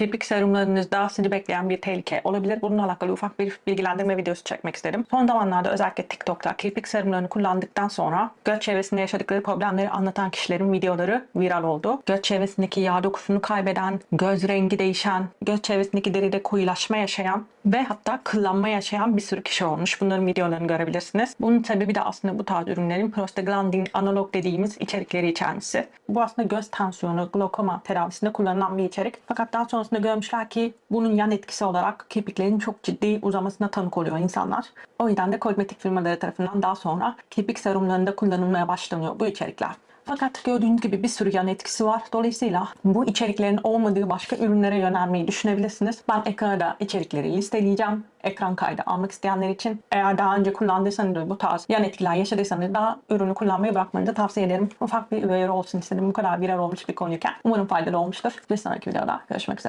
kirpik serumlarınızda sizi bekleyen bir tehlike olabilir. Bununla alakalı ufak bir bilgilendirme videosu çekmek istedim. Son zamanlarda özellikle TikTok'ta kirpik serumlarını kullandıktan sonra göz çevresinde yaşadıkları problemleri anlatan kişilerin videoları viral oldu. Göz çevresindeki yağ dokusunu kaybeden, göz rengi değişen, göz çevresindeki deride koyulaşma yaşayan ve hatta kıllanma yaşayan bir sürü kişi olmuş. Bunların videolarını görebilirsiniz. Bunun sebebi de aslında bu tarz ürünlerin prostaglandin analog dediğimiz içerikleri içermesi. Bu aslında göz tansiyonu, glokoma tedavisinde kullanılan bir içerik. Fakat daha sonrasında görmüşler ki bunun yan etkisi olarak kirpiklerin çok ciddi uzamasına tanık oluyor insanlar. O yüzden de kozmetik firmaları tarafından daha sonra kirpik serumlarında kullanılmaya başlanıyor bu içerikler. Fakat gördüğünüz gibi bir sürü yan etkisi var. Dolayısıyla bu içeriklerin olmadığı başka ürünlere yönelmeyi düşünebilirsiniz. Ben ekrana da içerikleri listeleyeceğim. Ekran kaydı almak isteyenler için. Eğer daha önce kullandıysanız da bu tarz yan etkiler yaşadıysanız daha ürünü kullanmayı bırakmanızı tavsiye ederim. Ufak bir uyarı olsun istedim. Bu kadar viral olmuş bir konuyken. Umarım faydalı olmuştur. Bir sonraki videoda görüşmek üzere.